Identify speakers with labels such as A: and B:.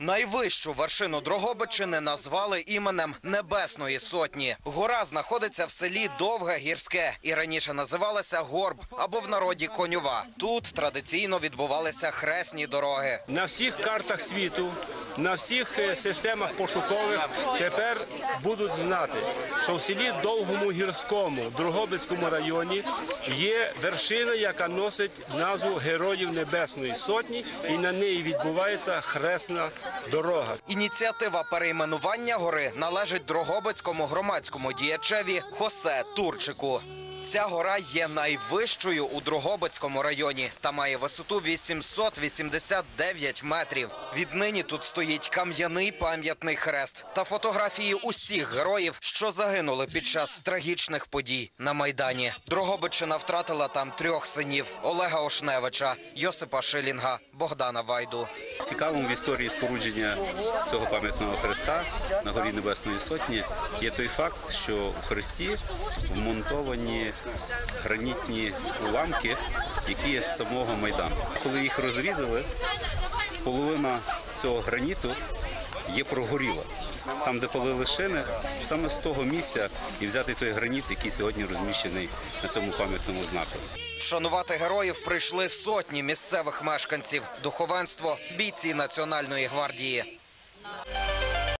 A: Найвищу вершину Дрогобичини назвали іменем Небесної Сотні. Гора знаходиться в селі Довге Гірське і раніше називалася Горб або в народі Конюва. Тут традиційно відбувалися хресні дороги.
B: На всіх картах світу, на всіх е, системах пошукових тепер будуть знати, що в селі Довгому Гірському, Дрогобицькому районі є вершина, яка носить назву Героїв Небесної Сотні, і на неї відбувається хресна дорога.
A: Ініціатива перейменування гори належить Дрогобицькому громадському діячеві Хосе Турчику. Ця гора є найвищою у Дрогобицькому районі та має висоту 889 метрів. Віднині тут стоїть кам'яний пам'ятний хрест та фотографії усіх героїв, що загинули під час трагічних подій на майдані. Дрогобичина втратила там трьох синів: Олега Ошневича, Йосипа Шилінга, Богдана Вайду.
C: Цікавим в історії спорудження цього пам'ятного хреста на горі Небесної Сотні є той факт, що у хресті вмонтовані гранітні уламки, які є з самого майдану. Коли їх розрізали, половина цього граніту є прогоріла. Там, де полили шини, саме з того місця і взяти той граніт, який сьогодні розміщений на цьому пам'ятному знаку.
A: Вшанувати героїв прийшли сотні місцевих мешканців, духовенство, бійці Національної гвардії.